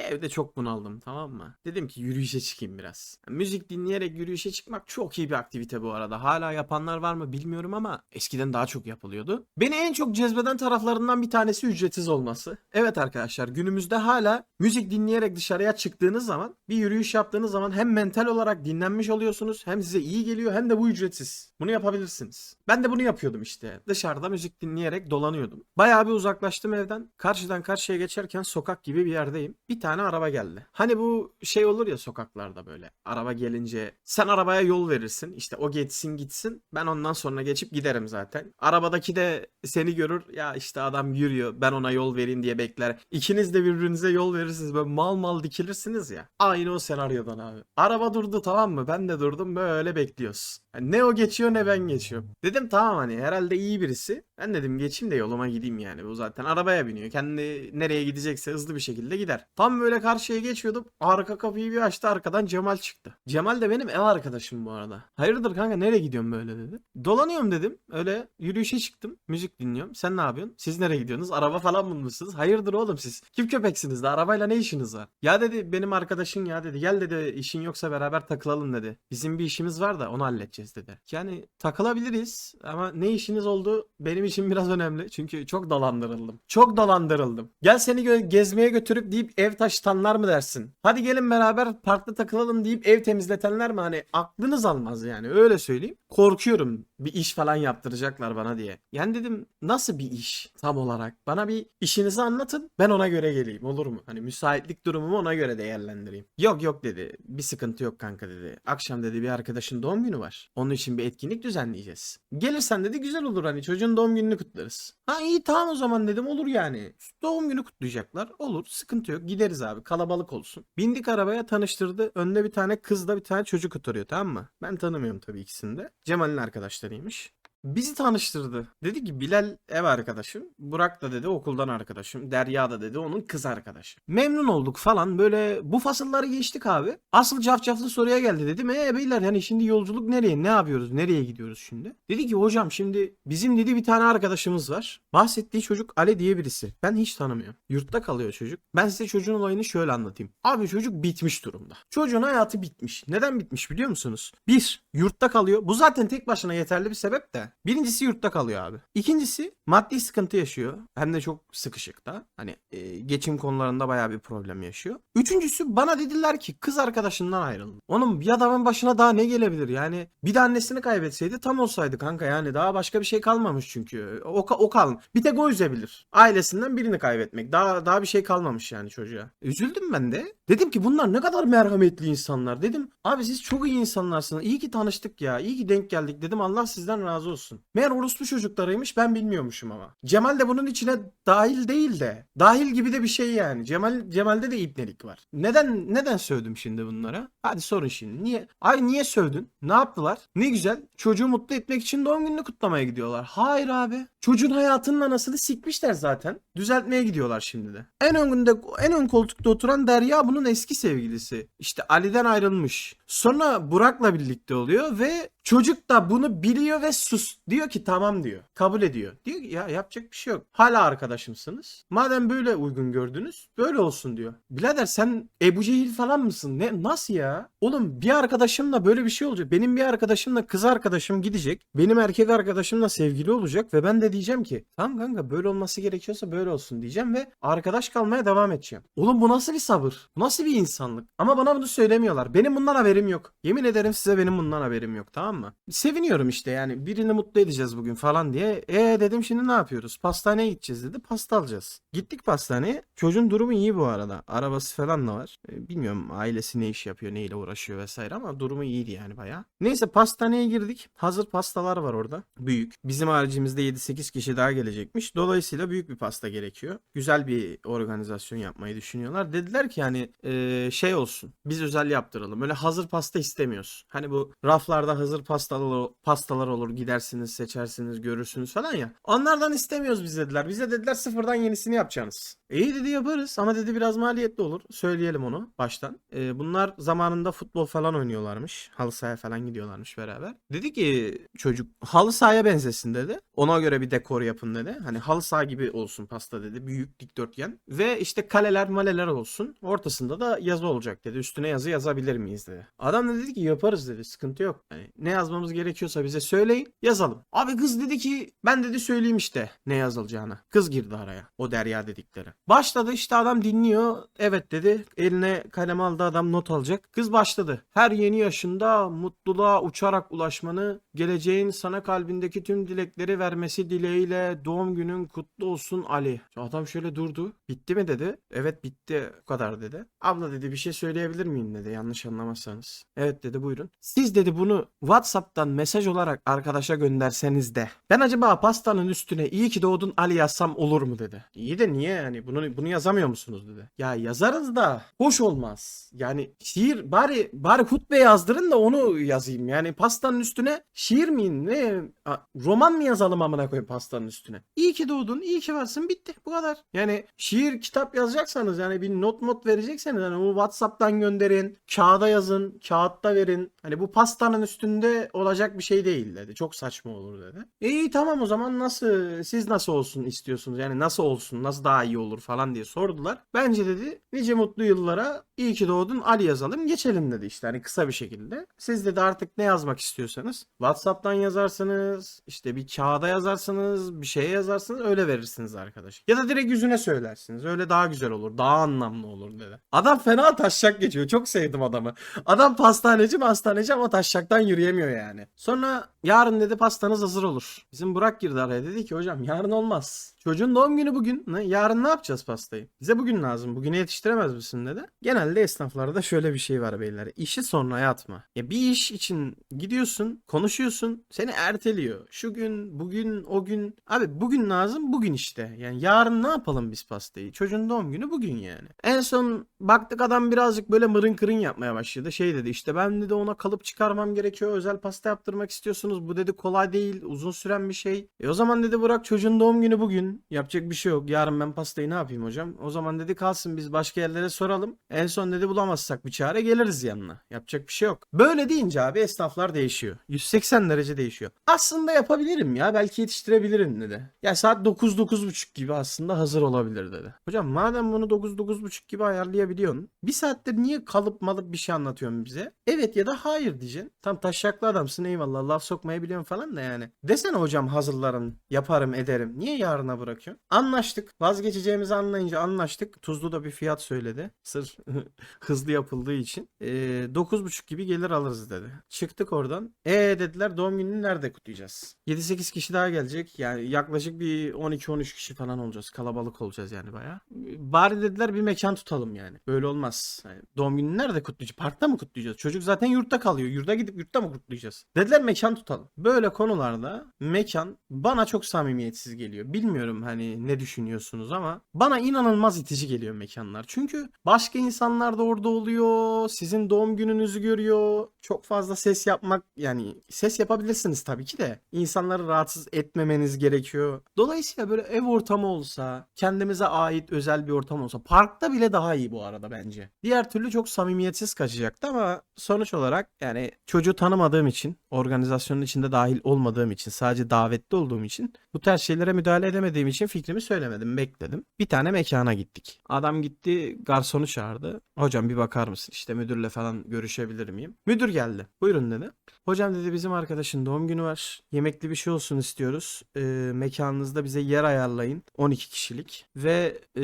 Evde çok bunaldım tamam mı? Dedim ki yürüyüşe çıkayım biraz. Müzik dinleyerek yürüyüşe çıkmak çok iyi bir aktivite bu arada. Hala yapanlar var mı bilmiyorum ama eskiden daha çok yapılıyordu. Beni en çok cezbeden taraflarından bir tanesi ücretsiz olması. Evet arkadaşlar günümüzde hala müzik dinleyerek dışarıya çıktığınız zaman bir yürüyüş yaptığınız zaman hem mental olarak dinlenmiş oluyorsunuz hem size iyi geliyor hem de bu ücretsiz. Bunu yapabilirsiniz. Ben de bunu yapıyordum işte. Dışarıda müzik dinleyerek dolanıyordum. Bayağı bir uzaklaştım evden. Karşıdan karşıya geçerken sokak gibi bir yerdeyim. Bir tane araba geldi. Hani bu şey olur ya sokaklarda böyle. Araba gelince sen arabaya yol verirsin. İşte o geçsin gitsin. Ben ondan sonra geçip giderim zaten. Arabadaki de seni görür. Ya işte adam yürüyor. Ben ona yol vereyim diye bekler. İkiniz de birbirinize yol verirsiniz. Böyle mal mal dikilirsiniz ya. Aynı o senaryodan abi. Araba durdu tamam mı? Ben de durdum böyle bekliyoruz. Yani ne o geçiyor ne ben geçiyorum. Dedim tamam hani herhalde iyi birisi. Ben dedim geçeyim de yoluma gideyim yani. Bu zaten arabaya biniyor. Kendi nereye gidecekse hızlı bir şekilde gider. Tam böyle karşıya geçiyordum. Arka kapıyı bir açtı arkadan Cemal çıktı. Cemal de benim ev arkadaşım bu arada. Hayırdır kanka nereye gidiyorsun böyle dedi. Dolanıyorum dedim. Öyle yürüyüşe çıktım. Müzik dinliyorum. Sen ne yapıyorsun? Siz nereye gidiyorsunuz? Araba falan bulmuşsunuz. Hayırdır oğlum siz? Kim köpeksiniz de arabayla ne işiniz var? Ya dedi benim arkadaşın ya dedi. Gel dedi işin yoksa beraber takılalım dedi. Bizim bir işimiz var da onu halledeceğiz dedi. Yani takılabiliriz ama ne işiniz oldu benim için biraz önemli. Çünkü çok dolandırıldım. Çok dolandırıldım. Gel seni gö- gezmeye götürüp deyip ev taşıtanlar mı dersin? Hadi gelin beraber parkta takılalım deyip ev temizletenler mi? Hani aklınız almaz yani öyle söyleyeyim. Korkuyorum bir iş falan yaptıracaklar bana diye. Yani dedim nasıl bir iş tam olarak? Bana bir işinizi anlatın ben ona göre geleyim olur mu? Hani müsaitlik durumumu ona göre değerlendireyim. Yok yok dedi. Bir sıkıntı yok kanka dedi. Akşam dedi bir arkadaşın doğum günü var. Onun için bir etkinlik düzenleyeceğiz. Gelirsen dedi güzel olur hani çocuğun doğum gününü kutlarız. Ha iyi tamam o zaman dedim olur yani. Doğum günü kutlayacaklar. Olur sıkıntı yok gideriz abi kalabalık olsun. Bindik arabaya tanıştırdı. Önde bir tane kızla bir tane çocuk oturuyor tamam mı? Ben tanımıyorum tabii ikisini de. Cemal'in arkadaşlarıymış. Bizi tanıştırdı. Dedi ki Bilal ev arkadaşım. Burak da dedi okuldan arkadaşım. Derya da dedi onun kız arkadaşı. Memnun olduk falan böyle bu fasılları geçtik abi. Asıl cafcaflı soruya geldi dedim. E beyler yani şimdi yolculuk nereye? Ne yapıyoruz? Nereye gidiyoruz şimdi? Dedi ki hocam şimdi bizim dedi bir tane arkadaşımız var. Bahsettiği çocuk Ali diye birisi. Ben hiç tanımıyorum. Yurtta kalıyor çocuk. Ben size çocuğun olayını şöyle anlatayım. Abi çocuk bitmiş durumda. Çocuğun hayatı bitmiş. Neden bitmiş biliyor musunuz? Bir, yurtta kalıyor. Bu zaten tek başına yeterli bir sebep de. Birincisi yurtta kalıyor abi. İkincisi maddi sıkıntı yaşıyor. Hem de çok sıkışık da. Hani e, geçim konularında bayağı bir problem yaşıyor. Üçüncüsü bana dediler ki kız arkadaşından ayrıldı. Onun bir adamın başına daha ne gelebilir? Yani bir de annesini kaybetseydi tam olsaydı kanka yani daha başka bir şey kalmamış çünkü. O, o kal. Bir tek o üzebilir. Ailesinden birini kaybetmek. Daha daha bir şey kalmamış yani çocuğa. Üzüldüm ben de. Dedim ki bunlar ne kadar merhametli insanlar. Dedim abi siz çok iyi insanlarsınız. İyi ki tanıştık ya. İyi ki denk geldik. Dedim Allah sizden razı olsun. Meğer orospu çocuklarıymış ben bilmiyormuşum ama. Cemal de bunun içine dahil değil de. Dahil gibi de bir şey yani. Cemal Cemal'de de ibnelik var. Neden neden sövdüm şimdi bunlara? Hadi sorun şimdi. Niye? Ay niye sövdün? Ne yaptılar? Ne güzel. Çocuğu mutlu etmek için doğum gününü kutlamaya gidiyorlar. Hayır abi. Çocuğun hayatının anasını sikmişler zaten. Düzeltmeye gidiyorlar şimdi de. En önünde en ön koltukta oturan Derya bunun eski sevgilisi. İşte Ali'den ayrılmış. Sonra Burak'la birlikte oluyor ve çocuk da bunu biliyor ve sus. Diyor ki tamam diyor. Kabul ediyor. Diyor ki ya yapacak bir şey yok. Hala arkadaşımsınız. Madem böyle uygun gördünüz böyle olsun diyor. Birader sen Ebu Cehil falan mısın? Ne nasıl ya? Oğlum bir arkadaşımla böyle bir şey olacak. Benim bir arkadaşımla kız arkadaşım gidecek. Benim erkek arkadaşımla sevgili olacak ve ben de diyeceğim ki tamam kanka böyle olması gerekiyorsa böyle olsun diyeceğim ve arkadaş kalmaya devam edeceğim. Oğlum bu nasıl bir sabır? Bu nasıl bir insanlık? Ama bana bunu söylemiyorlar. Benim bundan haberim yok. Yemin ederim size benim bundan haberim yok tamam mı? Seviniyorum işte yani birini mutlu edeceğiz bugün falan diye. E dedim şimdi ne yapıyoruz? Pastaneye gideceğiz dedi. Pasta alacağız. Gittik pastaneye. Çocuğun durumu iyi bu arada. Arabası falan da var. E, bilmiyorum ailesi ne iş yapıyor, neyle uğraşıyor vesaire ama durumu iyiydi yani baya. Neyse pastaneye girdik. Hazır pastalar var orada. Büyük. Bizim haricimizde 7-8 kişi daha gelecekmiş. Dolayısıyla büyük bir pasta gerekiyor. Güzel bir organizasyon yapmayı düşünüyorlar. Dediler ki hani e, şey olsun. Biz özel yaptıralım. Öyle hazır pasta istemiyoruz. Hani bu raflarda hazır pastalar, pastalar olur. Gidersiniz, seçersiniz, görürsünüz falan ya. Onlardan istemiyoruz biz dediler. Bize dediler sıfırdan yenisini yapacaksınız. İyi dedi yaparız ama dedi biraz maliyetli olur. Söyleyelim onu baştan. Ee, bunlar zamanında futbol falan oynuyorlarmış. Halı sahaya falan gidiyorlarmış beraber. Dedi ki çocuk halı sahaya benzesin dedi. Ona göre bir dekor yapın dedi. Hani halı saha gibi olsun pasta dedi. Büyük dikdörtgen. Ve işte kaleler maleler olsun. Ortasında da yazı olacak dedi. Üstüne yazı yazabilir miyiz dedi. Adam da dedi ki yaparız dedi. Sıkıntı yok. Hani ne yazmamız gerekiyorsa bize söyleyin yazalım. Abi kız dedi ki ben dedi söyleyeyim işte ne yazılacağını. Kız girdi araya. O derya dedikleri. Başladı işte adam dinliyor. Evet dedi. Eline kalem aldı adam not alacak. Kız başladı. Her yeni yaşında mutluluğa uçarak ulaşmanı, geleceğin sana kalbindeki tüm dilekleri vermesi dileğiyle doğum günün kutlu olsun Ali. Adam şöyle durdu. Bitti mi dedi. Evet bitti. Bu kadar dedi. Abla dedi bir şey söyleyebilir miyim dedi. Yanlış anlamazsanız. Evet dedi buyurun. Siz dedi bunu WhatsApp'tan mesaj olarak arkadaşa gönderseniz de ben acaba pastanın üstüne iyi ki doğdun Ali yazsam olur mu dedi. İyi de niye yani bunu bunu yazamıyor musunuz dedi. Ya yazarız da hoş olmaz. Yani şiir bari bari hutbe yazdırın da onu yazayım. Yani pastanın üstüne şiir mi ne roman mı yazalım amına koyayım pastanın üstüne. İyi ki doğdun, iyi ki varsın bitti bu kadar. Yani şiir kitap yazacaksanız yani bir not not verecekseniz hani onu WhatsApp'tan gönderin, kağıda yazın, kağıtta verin. Hani bu pastanın üstünde olacak bir şey değil dedi. Çok saçma olur dedi. İyi tamam o zaman nasıl siz nasıl olsun istiyorsunuz? Yani nasıl olsun, nasıl daha iyi olur falan diye sordular. Bence dedi nice mutlu yıllara iyi ki doğdun Ali yazalım geçelim dedi işte hani kısa bir şekilde. Siz dedi artık ne yazmak istiyorsanız WhatsApp'tan yazarsınız işte bir kağıda yazarsınız bir şeye yazarsınız öyle verirsiniz arkadaş. Ya da direkt yüzüne söylersiniz öyle daha güzel olur daha anlamlı olur dedi. Adam fena taşşak geçiyor çok sevdim adamı. Adam pastaneci mi hastaneci ama taşşaktan yürüyemiyor yani. Sonra yarın dedi pastanız hazır olur. Bizim Burak girdi araya dedi ki hocam yarın olmaz. Çocuğun doğum günü bugün. Ne? Yarın ne yapacağız pastayı? Bize bugün lazım. Bugüne yetiştiremez misin dedi. Genelde esnaflarda şöyle bir şey var beyler. İşi sonraya atma. Ya bir iş için gidiyorsun, konuşuyorsun, seni erteliyor. Şu gün, bugün, o gün. Abi bugün lazım, bugün işte. Yani yarın ne yapalım biz pastayı? Çocuğun doğum günü bugün yani. En son baktık adam birazcık böyle mırın kırın yapmaya başladı. Şey dedi işte ben dedi ona kalıp çıkarmam gerekiyor. Özel pasta yaptırmak istiyorsunuz. Bu dedi kolay değil. Uzun süren bir şey. E o zaman dedi bırak çocuğun doğum günü bugün. Yapacak bir şey yok. Yarın ben pastayı ne yapayım hocam? O zaman dedi kalsın biz başka yerlere soralım. En son dedi bulamazsak bir çare geliriz yanına. Yapacak bir şey yok. Böyle deyince abi esnaflar değişiyor. 180 derece değişiyor. Aslında yapabilirim ya. Belki yetiştirebilirim dedi. Ya saat 9-9.30 gibi aslında hazır olabilir dedi. Hocam madem bunu 9-9.30 gibi ayarlayabiliyorsun. Bir saattir niye kalıp malıp bir şey anlatıyorsun bize? Evet ya da hayır diyeceksin. Tam taşaklı adamsın eyvallah laf sokmayı biliyorsun falan da yani. Desene hocam hazırlarım, yaparım, ederim. Niye yarına bırakıyorsun? Anlaştık. Vazgeçeceğimizi anlayınca anlaştık. Tuzlu da bir fiyat söyledi. Sır hızlı yapıldığı için. Ee, 9.30 gibi gelir alırız dedi. Çıktık oradan. E dediler doğum gününü nerede kutlayacağız? 7-8 kişi daha gelecek. Yani yaklaşık bir 12-13 kişi falan olacağız. Kalabalık olacağız yani baya. Bari dediler bir mekan tutalım yani. Böyle olmaz. Yani doğum gününü nerede kutlayacağız? Parkta mı kutlayacağız? Çocuk zaten yurtta kalıyor. Yurda gidip yurtta mı kutlayacağız? Dediler mekan tutalım. Böyle konularda mekan bana çok samimiyetsiz geliyor. Bilmiyorum hani ne düşünüyorsunuz ama bana inanılmaz itici geliyor mekanlar. Çünkü başka insanlar da orada oluyor. Sizin doğum gününüzü görüyor. Çok fazla ses yapmak yani ses yapabilirsiniz tabii ki de insanları rahatsız etmemeniz gerekiyor. Dolayısıyla böyle ev ortamı olsa, kendimize ait özel bir ortam olsa, parkta bile daha iyi bu arada bence. Diğer türlü çok samimiyetsiz kaçacaktı ama sonuç olarak yani çocuğu tanımadığım için, organizasyonun içinde dahil olmadığım için, sadece davetli olduğum için bu tarz şeylere müdahale edemediğim için fikrimi söylemedim, bekledim. Bir tane mekana gittik. Adam gitti, garsonu çağırdı. Hocam bir bakar mısın? İşte müdürle falan görüşebilir miyim? Müdür geldi. Buyurun dedi. Hocam dedi bizim arkadaşın doğum günü var. Yemekli bir şey olsun istiyoruz. Ee, mekanınızda bize yer ayarlayın. 12 kişilik. Ve ee,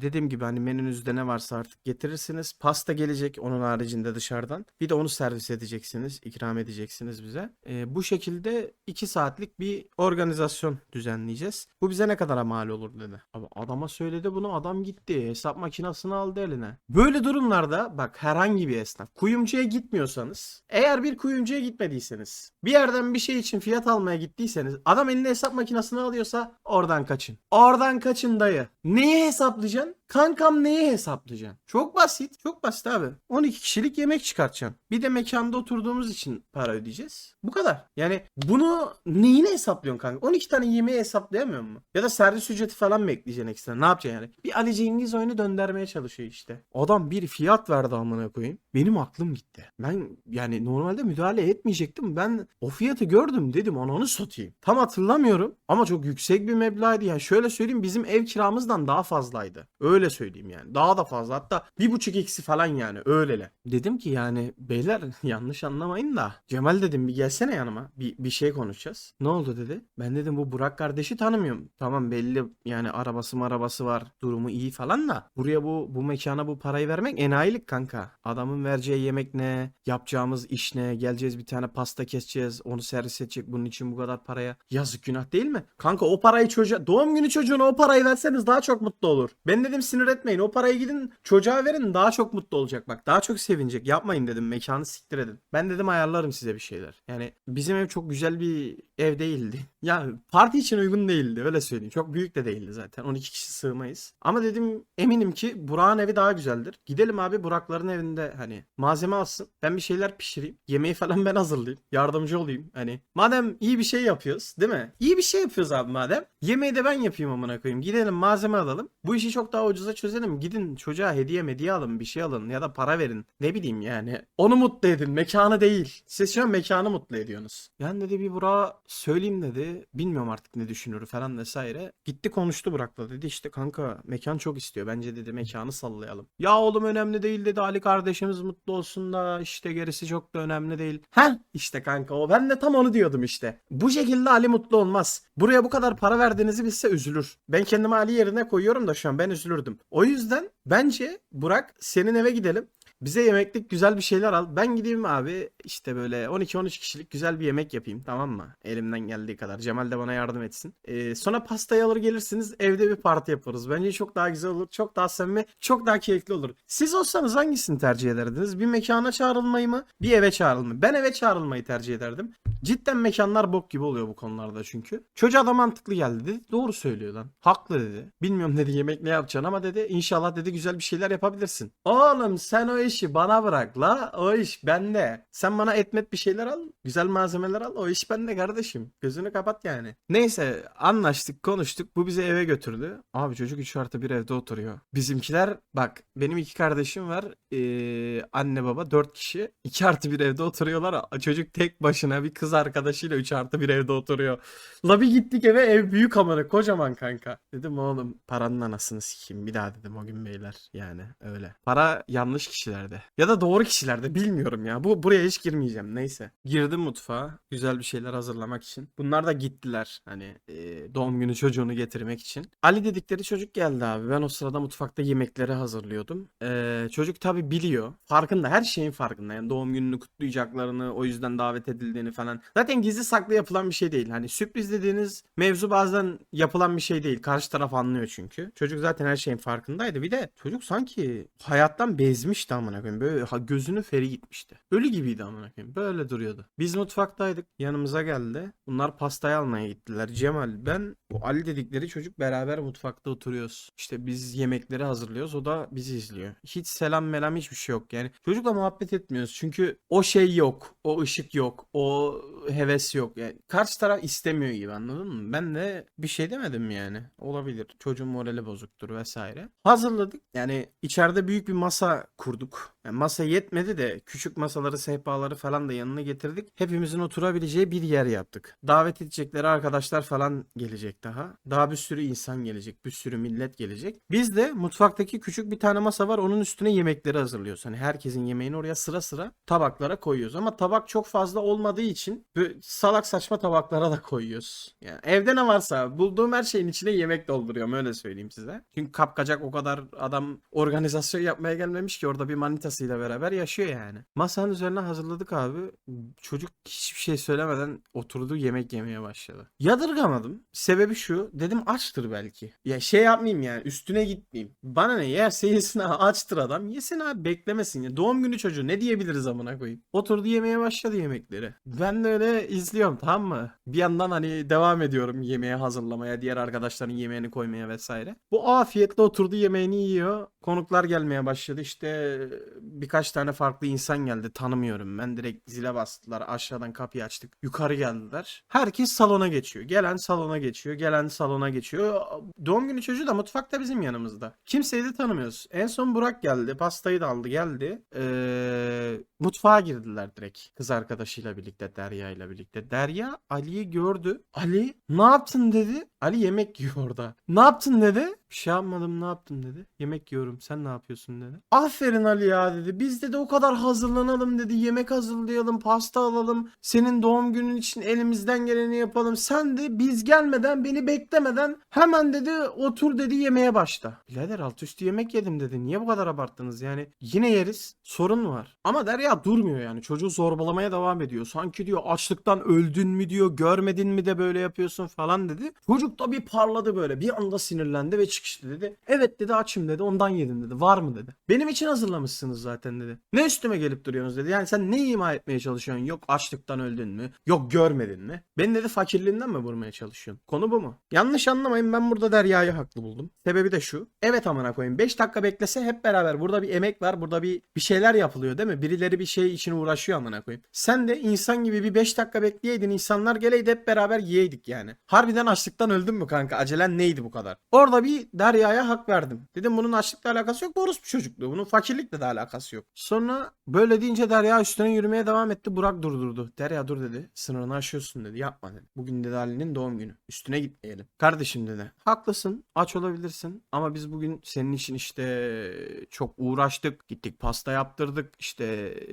dediğim gibi hani menünüzde ne varsa artık getirirsiniz. Pasta gelecek onun haricinde dışarıdan. Bir de onu servis edeceksiniz. ikram edeceksiniz bize. Ee, bu şekilde 2 saatlik bir organizasyon düzenleyeceğiz. Bu bize ne kadar mal olur dedi. Abi adama söyledi bunu adam gitti. Hesap makinesini aldı eline. Böyle durumlarda bak herhangi bir esnaf kuyumcuya gitmiyorsanız eğer bir kuyumcuya gitmediyseniz bir yerden bir şey için fiyat almaya gittiyseniz adam eline hesap makinesini alıyorsa oradan kaçın. Oradan kaçın dayı. Neyi hesaplayacaksın? Kankam neyi hesaplayacaksın? Çok basit. Çok basit abi. 12 kişilik yemek çıkartacaksın. Bir de mekanda oturduğumuz için para ödeyeceğiz. Bu kadar. Yani bunu neyine hesaplıyorsun kanka? 12 tane yemeği hesaplayamıyor mu? Ya da servis ücreti falan mı ekleyeceksin ekstra? Ne yapacaksın yani? Bir Ali Cengiz oyunu döndürmeye çalışıyor işte. Adam bir fiyat verdi amına koyayım. Benim aklım gitti. Ben yani normalde müdahale etmeyecektim. Ben o fiyatı gördüm dedim ananı satayım. Tam hatırlamıyorum ama çok yüksek bir meblağdı. Yani şöyle söyleyeyim bizim ev kiramızdan daha fazlaydı. Öyle söyleyeyim yani. Daha da fazla. Hatta bir buçuk eksi falan yani öylele. Dedim ki yani beyler yanlış anlamayın da Cemal dedim bir gelsene yanıma. Bir, bir şey konuşacağız. Ne oldu dedi. Ben dedim bu Burak kardeşi tanımıyorum. Tamam belli yani arabası arabası var. Durumu iyi falan da. Buraya bu bu mekana bu parayı vermek enayilik kanka. Adamın vereceği yemek ne? Yapacağımız iş ne? Geleceğiz bir tane pasta keseceğiz. Onu servis edecek. Bunun için bu kadar paraya. Yazık günah değil mi? Kanka o parayı çocuğa doğum günü çocuğuna o parayı verseniz daha çok mutlu olur. Ben dedim sinir etmeyin. O parayı gidin çocuğa verin daha çok mutlu olacak bak. Daha çok sevinecek. Yapmayın dedim. Mekanı siktir edin. Ben dedim ayarlarım size bir şeyler. Yani bizim ev çok güzel bir ev değildi. Ya parti için uygun değildi öyle söyleyeyim. Çok büyük de değildi zaten. 12 kişi sığmayız. Ama dedim eminim ki Burak'ın evi daha güzeldir. Gidelim abi Burak'ların evinde hani malzeme alsın. Ben bir şeyler pişireyim. Yemeği falan ben hazırlayayım. Yardımcı olayım. Hani madem iyi bir şey yapıyoruz değil mi? İyi bir şey yapıyoruz abi madem. Yemeği de ben yapayım amına koyayım. Gidelim malzeme alalım. Bu işi çok daha ucuza çözelim. Gidin çocuğa hediye mediye alın bir şey alın ya da para verin. Ne bileyim yani. Onu mutlu edin. Mekanı değil. Siz şu an mekanı mutlu ediyorsunuz. Yani dedi bir Burak'a söyleyeyim dedi. Bilmiyorum artık ne düşünür falan vesaire. Gitti konuştu Burak'la dedi işte kanka mekan çok istiyor. Bence dedi mekanı sallayalım. Ya oğlum önemli değil dedi. Ali kardeşimiz mutlu olsun da işte gerisi çok da önemli değil. Heh işte kanka o. Ben de tam onu diyordum işte. Bu şekilde Ali mutlu olmaz. Buraya bu kadar para verdiğinizi bilse üzülür. Ben kendimi Ali yerine koyuyorum da şu an ben üzülürdüm. O yüzden bence Burak senin eve gidelim. Bize yemeklik güzel bir şeyler al. Ben gideyim abi işte böyle 12-13 kişilik güzel bir yemek yapayım tamam mı? Elimden geldiği kadar. Cemal de bana yardım etsin. Ee, sonra pastayı alır gelirsiniz evde bir parti yaparız. Bence çok daha güzel olur. Çok daha samimi. Çok daha keyifli olur. Siz olsanız hangisini tercih ederdiniz? Bir mekana çağrılmayı mı? Bir eve çağrılmayı. Ben eve çağrılmayı tercih ederdim. Cidden mekanlar bok gibi oluyor bu konularda çünkü. Çocuğa da mantıklı geldi dedi. Doğru söylüyor lan. Haklı dedi. Bilmiyorum dedi yemek ne yapacaksın ama dedi inşallah dedi güzel bir şeyler yapabilirsin. Oğlum sen o işi bana bırak la. O iş bende. Sen bana etmet bir şeyler al. Güzel malzemeler al. O iş bende kardeşim. Gözünü kapat yani. Neyse anlaştık konuştuk. Bu bizi eve götürdü. Abi çocuk 3 artı bir evde oturuyor. Bizimkiler bak benim iki kardeşim var. Ee, anne baba 4 kişi. 2 artı bir evde oturuyorlar. Çocuk tek başına bir kız arkadaşıyla 3 artı bir evde oturuyor. La bir gittik eve ev büyük amına kocaman kanka. Dedim oğlum paranın anasını sikeyim. Bir daha dedim o gün beyler. Yani öyle. Para yanlış kişilerde. Ya da doğru kişilerde bilmiyorum ya. Bu buraya hiç girmeyeceğim. Neyse. Girdim mutfağa. Güzel bir şeyler hazırlamak için. Bunlar da gittiler. Hani e, doğum günü çocuğunu getirmek için. Ali dedikleri çocuk geldi abi. Ben o sırada mutfakta yemekleri hazırlıyordum. E, çocuk tabi biliyor. Farkında. Her şeyin farkında. Yani doğum gününü kutlayacaklarını, o yüzden davet edildiğini falan. Zaten gizli saklı yapılan bir şey değil. Hani sürpriz dediğiniz mevzu bazen yapılan bir şey değil. Karşı taraf anlıyor çünkü. Çocuk zaten her şeyin farkındaydı. Bir de çocuk sanki hayattan bezmişti amına koyayım. Böyle ha, gözünü feri gitmişti. Ölü gibiydi amına koyayım. Böyle duruyordu. Biz mutfaktaydık. Yanımıza geldi. Bunlar pastayı almaya gittiler. Cemal ben bu Ali dedikleri çocuk beraber mutfakta oturuyoruz. İşte biz yemekleri hazırlıyoruz. O da bizi izliyor. Hiç selam melam hiçbir şey yok yani. Çocukla muhabbet etmiyoruz. Çünkü o şey yok. O ışık yok. O heves yok. Yani karşı taraf istemiyor gibi anladın mı? Ben de bir şey demedim yani. Olabilir. Çocuğun morali bozuktur vesaire. Hazırladık. Yani içeride büyük bir masa kurduk. Yani masa yetmedi de küçük masaları, sehpaları falan da yanına getirdik. Hepimizin oturabileceği bir yer yaptık. Davet edecekleri arkadaşlar falan gelecek daha. Daha bir sürü insan gelecek. Bir sürü millet gelecek. Biz de mutfaktaki küçük bir tane masa var. Onun üstüne yemekleri hazırlıyoruz. Hani herkesin yemeğini oraya sıra sıra tabaklara koyuyoruz. Ama tabak çok fazla olmadığı için salak saçma tabaklara da koyuyoruz. Yani evde ne varsa bulduğum her şeyin içine yemek dolduruyorum öyle söyleyeyim size. Çünkü kapkacak o kadar adam organizasyon yapmaya gelmemiş ki orada bir manitasıyla beraber yaşıyor yani. Masanın üzerine hazırladık abi. Çocuk hiçbir şey söylemeden oturdu yemek yemeye başladı. Yadırgamadım. Sebebi şu. Dedim açtır belki. Ya şey yapmayayım yani üstüne gitmeyeyim. Bana ne yerse yesin ha, açtır adam. Yesin abi beklemesin ya. Doğum günü çocuğu ne diyebiliriz amına koyayım. Oturdu yemeye başladı yemekleri. Ben de öyle izliyorum tamam mı? Bir yandan hani devam ediyorum yemeği hazırlamaya. Diğer arkadaşların yemeğini koymaya vesaire. Bu afiyetle oturdu yemeğini yiyor. Konuklar gelmeye başladı. İşte birkaç tane farklı insan geldi. Tanımıyorum ben. Direkt zile bastılar. Aşağıdan kapıyı açtık. Yukarı geldiler. Herkes salona geçiyor. Gelen salona geçiyor. Gelen salona geçiyor. Doğum günü çocuğu da mutfakta bizim yanımızda. Kimseyi de tanımıyoruz. En son Burak geldi. Pastayı da aldı geldi. Ee, mutfağa girdiler direkt. Kız arkadaşıyla birlikte Derya ile birlikte. Derya Ali'yi gördü. Ali ne yaptın? dedi. Ali yemek yiyor orada. Ne yaptın? dedi bir şey yapmadım ne yaptın dedi. Yemek yiyorum sen ne yapıyorsun dedi. Aferin Ali ya dedi. Biz dedi o kadar hazırlanalım dedi. Yemek hazırlayalım pasta alalım. Senin doğum günün için elimizden geleni yapalım. Sen de biz gelmeden beni beklemeden hemen dedi otur dedi yemeğe başla. Birader alt üstü yemek yedim dedi. Niye bu kadar abarttınız? Yani yine yeriz sorun var. Ama Derya durmuyor yani. Çocuğu zorbalamaya devam ediyor. Sanki diyor açlıktan öldün mü diyor görmedin mi de böyle yapıyorsun falan dedi. Çocuk da bir parladı böyle. Bir anda sinirlendi ve çıkıştı dedi. Evet dedi açım dedi ondan yedim dedi. Var mı dedi. Benim için hazırlamışsınız zaten dedi. Ne üstüme gelip duruyorsunuz dedi. Yani sen ne ima etmeye çalışıyorsun? Yok açlıktan öldün mü? Yok görmedin mi? Beni dedi fakirliğinden mi vurmaya çalışıyorsun? Konu bu mu? Yanlış anlamayın ben burada Derya'yı haklı buldum. Sebebi de şu. Evet amına koyayım 5 dakika beklese hep beraber burada bir emek var burada bir bir şeyler yapılıyor değil mi? Birileri bir şey için uğraşıyor amına koyayım. Sen de insan gibi bir 5 dakika bekleyeydin insanlar geleydi hep beraber yiyeydik yani. Harbiden açlıktan öldün mü kanka? Acelen neydi bu kadar? Orada bir Derya'ya hak verdim. Dedim bunun açlıkla alakası yok bu orospu çocukluğu. Bunun fakirlikle de alakası yok. Sonra böyle deyince Derya üstüne yürümeye devam etti. Burak durdurdu. Derya dur dedi sınırını aşıyorsun dedi. Yapma dedi. Bugün dedi Ali'nin doğum günü. Üstüne gitmeyelim kardeşim dedi haklısın aç olabilirsin ama biz bugün senin için işte çok uğraştık gittik pasta yaptırdık işte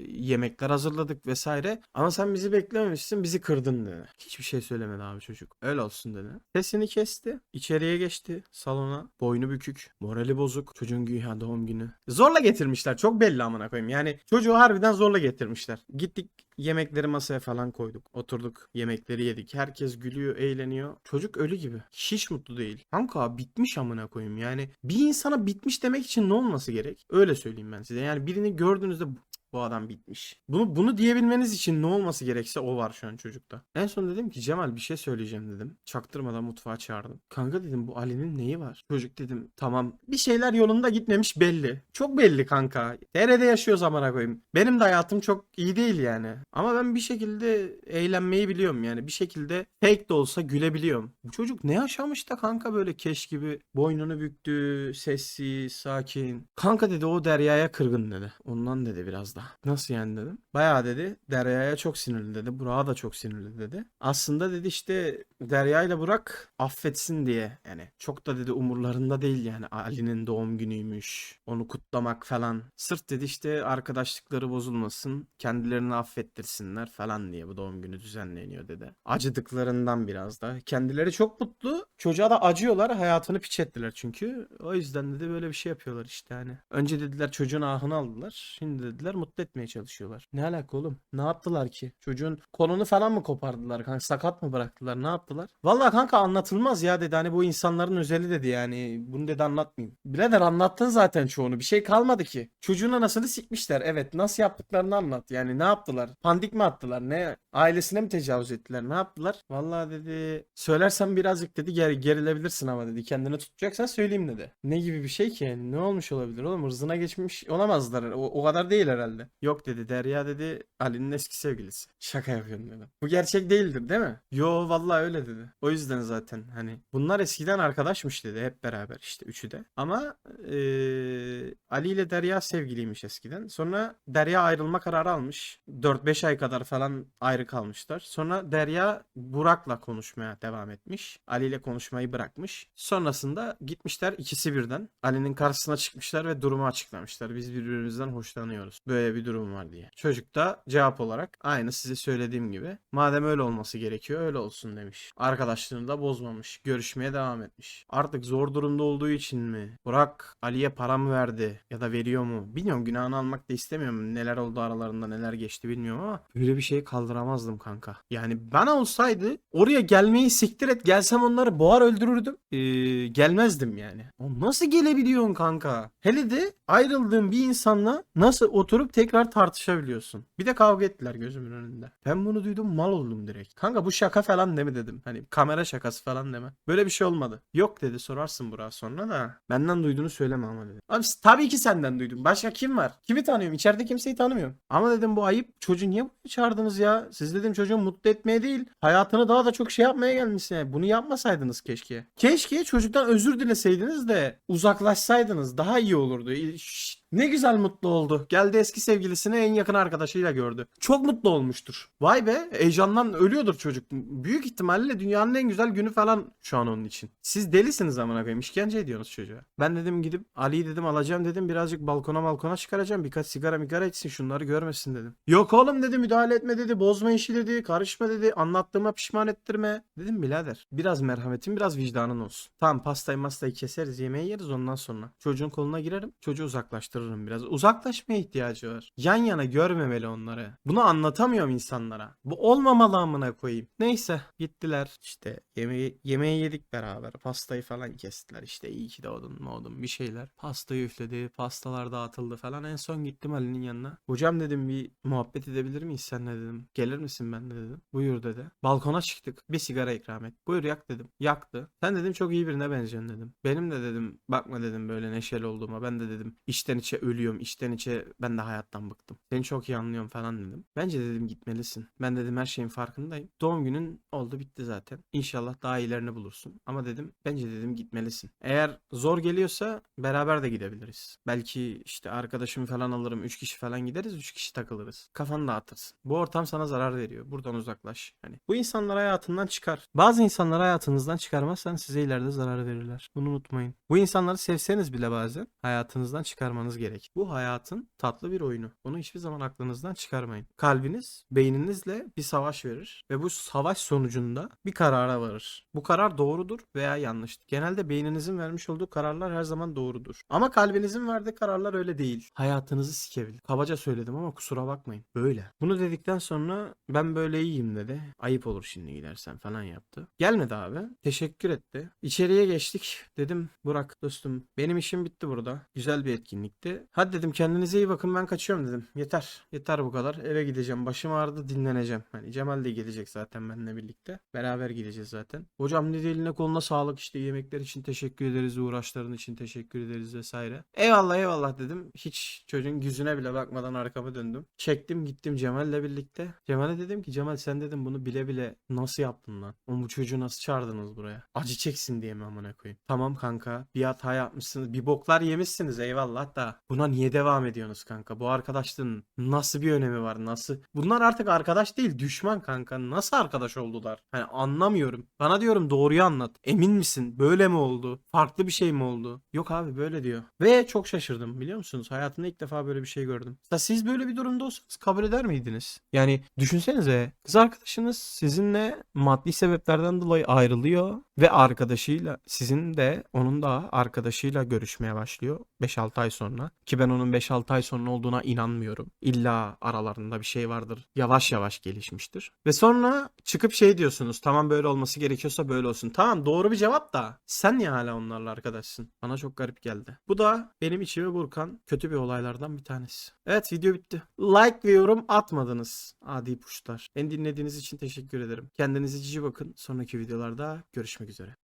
yemekler hazırladık vesaire ama sen bizi beklememişsin bizi kırdın dedi. Hiçbir şey söylemedi abi çocuk. Öyle olsun dedi. Sesini kesti içeriye geçti salona boynu bükük morali bozuk çocuğun güya doğum günü zorla getirmişler çok belli amına koyayım yani çocuğu harbiden zorla getirmişler gittik Yemekleri masaya falan koyduk. Oturduk. Yemekleri yedik. Herkes gülüyor, eğleniyor. Çocuk ölü gibi. Hiç mutlu değil. Kanka bitmiş amına koyayım. Yani bir insana bitmiş demek için ne olması gerek? Öyle söyleyeyim ben size. Yani birini gördüğünüzde "Bu- adam bitmiş. Bunu bunu diyebilmeniz için ne olması gerekse o var şu an çocukta. En son dedim ki Cemal bir şey söyleyeceğim dedim. Çaktırmadan mutfağa çağırdım. Kanka dedim bu Ali'nin neyi var? Çocuk dedim tamam bir şeyler yolunda gitmemiş belli. Çok belli kanka. Nerede yaşıyoruz amına koyayım. Benim de hayatım çok iyi değil yani. Ama ben bir şekilde eğlenmeyi biliyorum yani. Bir şekilde fake de olsa gülebiliyorum. Bu çocuk ne yaşamış da kanka böyle keş gibi boynunu büktü, sessiz, sakin. Kanka dedi o Derya'ya kırgın dedi. Ondan dedi biraz da. Nasıl yani dedim. Bayağı dedi Derya'ya çok sinirli dedi. Burak'a da çok sinirli dedi. Aslında dedi işte Derya ile Burak affetsin diye yani çok da dedi umurlarında değil yani Ali'nin doğum günüymüş. Onu kutlamak falan. Sırf dedi işte arkadaşlıkları bozulmasın. Kendilerini affettirsinler falan diye bu doğum günü düzenleniyor dedi. Acıdıklarından biraz da. Kendileri çok mutlu. Çocuğa da acıyorlar. Hayatını piç ettiler çünkü. O yüzden dedi böyle bir şey yapıyorlar işte hani. Önce dediler çocuğun ahını aldılar. Şimdi dediler mutlu etmeye çalışıyorlar. Ne alaka oğlum? Ne yaptılar ki? Çocuğun kolunu falan mı kopardılar kanka? Sakat mı bıraktılar? Ne yaptılar? Vallahi kanka anlatılmaz ya dedi. Hani bu insanların özeli dedi yani. Bunu dedi anlatmayayım. Birader anlattın zaten çoğunu. Bir şey kalmadı ki. Çocuğun anasını sikmişler. Evet nasıl yaptıklarını anlat. Yani ne yaptılar? Pandik mi attılar? Ne? Ailesine mi tecavüz ettiler? Ne yaptılar? Vallahi dedi. Söylersem birazcık dedi ger gerilebilirsin ama dedi. Kendini tutacaksan söyleyeyim dedi. Ne gibi bir şey ki? Ne olmuş olabilir oğlum? Hırzına geçmiş olamazlar. O, o kadar değil herhalde. Yok dedi. Derya dedi. Ali'nin eski sevgilisi. Şaka yapıyorum dedi. Bu gerçek değildir değil mi? Yo vallahi öyle dedi. O yüzden zaten hani bunlar eskiden arkadaşmış dedi hep beraber işte üçü de. Ama eee, Ali ile Derya sevgiliymiş eskiden. Sonra Derya ayrılma kararı almış. 4-5 ay kadar falan ayrı kalmışlar. Sonra Derya Burak'la konuşmaya devam etmiş. Ali ile konuşmayı bırakmış. Sonrasında gitmişler ikisi birden. Ali'nin karşısına çıkmışlar ve durumu açıklamışlar. Biz birbirimizden hoşlanıyoruz. Böyle bir durum var diye. Çocuk da cevap olarak aynı size söylediğim gibi. Madem öyle olması gerekiyor öyle olsun demiş. Arkadaşlığını da bozmamış. Görüşmeye devam etmiş. Artık zor durumda olduğu için mi? Burak Ali'ye para mı verdi? Ya da veriyor mu? Bilmiyorum günahını almak da istemiyorum. Neler oldu aralarında neler geçti bilmiyorum ama böyle bir şeyi kaldıramazdım kanka. Yani bana olsaydı oraya gelmeyi siktir et. Gelsem onları boğar öldürürdüm. Ee, gelmezdim yani. O nasıl gelebiliyorsun kanka? Hele de ayrıldığın bir insanla nasıl oturup tekrar tartışabiliyorsun. Bir de kavga ettiler gözümün önünde. Ben bunu duydum mal oldum direkt. Kanka bu şaka falan deme dedim. Hani kamera şakası falan deme. Böyle bir şey olmadı. Yok dedi sorarsın Burak'a sonra da. Benden duyduğunu söyleme ama dedi. Abi tabii ki senden duydum. Başka kim var? Kimi tanıyorum? İçeride kimseyi tanımıyorum. Ama dedim bu ayıp. Çocuğu niye buraya çağırdınız ya? Siz dedim çocuğu mutlu etmeye değil. Hayatını daha da çok şey yapmaya gelmişsin. Yani. Bunu yapmasaydınız keşke. Keşke çocuktan özür dileseydiniz de uzaklaşsaydınız. Daha iyi olurdu. Şşt, ne güzel mutlu oldu. Geldi eski sevgilisini en yakın arkadaşıyla gördü. Çok mutlu olmuştur. Vay be heyecandan ölüyordur çocuk. Büyük ihtimalle dünyanın en güzel günü falan şu an onun için. Siz delisiniz amına koyayım. İşkence ediyorsunuz çocuğa. Ben dedim gidip Ali'yi dedim alacağım dedim. Birazcık balkona balkona çıkaracağım. Birkaç sigara migara içsin şunları görmesin dedim. Yok oğlum dedi müdahale etme dedi. Bozma işi dedi. Karışma dedi. Anlattığıma pişman ettirme. Dedim birader biraz merhametin biraz vicdanın olsun. Tamam pastayı mastayı keseriz yemeği yeriz ondan sonra. Çocuğun koluna girerim. Çocuğu uzaklaştırırım biraz. Uzaklaşmaya ihtiyacı var. Yan yana görmemeli onları. Bunu anlatamıyorum insanlara. Bu olmamalı amına koyayım. Neyse gittiler işte yemeği, yemeği yedik beraber. Pastayı falan kestiler işte iyi ki doğdun doğdun bir şeyler. Pastayı üfledi. Pastalar dağıtıldı falan. En son gittim Ali'nin yanına. Hocam dedim bir muhabbet edebilir miyiz seninle dedim. Gelir misin ben de dedim. Buyur dedi. Balkona çıktık. Bir sigara ikram et. Buyur yak dedim. Yaktı. Sen dedim çok iyi birine benziyorsun dedim. Benim de dedim bakma dedim böyle neşeli olduğuma. Ben de dedim içten içe ölüyorum. içten içe ben de hayattan bıktım. Seni çok iyi anlıyorum falan dedim. Bence dedim gitmelisin. Ben dedim her şeyin farkındayım. Doğum günün oldu bitti zaten. İnşallah daha iyilerini bulursun. Ama dedim bence dedim gitmelisin. Eğer zor geliyorsa beraber de gidebiliriz. Belki işte arkadaşımı falan alırım. 3 kişi falan gideriz. 3 kişi takılırız. Kafanı dağıtırsın. Bu ortam sana zarar veriyor. Buradan uzaklaş. Hani bu insanlar hayatından çıkar. Bazı insanları hayatınızdan çıkarmazsan size ileride zarar verirler. Bunu unutmayın. Bu insanları sevseniz bile bazen hayatınızdan çıkarmanız gerek. Bu hayatın tatlı bir oyunu. Bunu hiçbir zaman aklınızdan çıkarmayın. Kalbiniz beyninizle bir savaş verir ve bu savaş sonucunda bir karara varır. Bu karar doğrudur veya yanlıştır. Genelde beyninizin vermiş olduğu kararlar her zaman doğrudur. Ama kalbinizin verdiği kararlar öyle değil. Hayatınızı sikebilir. Kabaca söyledim ama kusura bakmayın. Böyle. Bunu dedikten sonra ben böyle iyiyim dedi. Ayıp olur şimdi gidersen falan yaptı. Gelmedi abi. Teşekkür etti. İçeriye geçtik. Dedim Burak dostum benim işim bitti burada. Güzel bir etkinlikti. Hadi dedim kendinize iyi bakın ben kaçıyorum dedim. Yeter. Yeter bu kadar. Eve gideceğim. Başım ağrıdı dinleneceğim. Hani Cemal de gelecek zaten benimle birlikte. Beraber gideceğiz zaten. Hocam ne eline koluna sağlık işte yemekler için teşekkür ederiz. Uğraşların için teşekkür ederiz vesaire. Eyvallah eyvallah dedim. Hiç çocuğun yüzüne bile bakmadan arkamı döndüm. Çektim gittim Cemal'le birlikte. Cemal'e dedim ki Cemal sen dedim bunu bile bile nasıl yaptın lan? Oğlum bu çocuğu nasıl çağırdınız buraya? Acı çeksin diye mi amına koyayım? Tamam kanka bir hata yapmışsınız. Bir boklar yemişsiniz eyvallah da buna niye devam ediyorsunuz kanka? Bu arkadaşlığın nasıl bir önemi var? Nasıl? Bunlar artık arkadaş değil düşman kanka. Nasıl arkadaş oldular? Hani anlamıyorum. Bana diyorum doğruyu anlat. Emin misin? Böyle mi oldu? Farklı bir şey mi oldu? Yok abi böyle diyor. Ve çok şaşırdım biliyor musunuz? Hayatımda ilk defa böyle bir şey gördüm. Ya siz böyle bir durumda olsanız kabul eder miydiniz? Yani düşünsenize kız arkadaşınız sizinle maddi sebeplerden dolayı ayrılıyor ve arkadaşıyla sizin de onun da arkadaşıyla görüşmeye başlıyor 5-6 ay sonra ki ben onun 5-6 ay sonra olduğuna inanmıyorum. İlla aralarında bir şey vardır. Yavaş yavaş gelişmiştir. Ve sonra çıkıp şey diyorsunuz. Tamam böyle olması gerekiyorsa böyle olsun. Tamam doğru bir cevap da sen niye hala onlarla arkadaşsın? Bana çok garip geldi. Bu da benim içimi burkan kötü bir olaylardan bir tanesi. Evet video bitti. Like ve yorum atmadınız. Adi puşlar. Beni dinlediğiniz için teşekkür ederim. Kendinize cici bakın. Sonraki videolarda görüşmek üzere.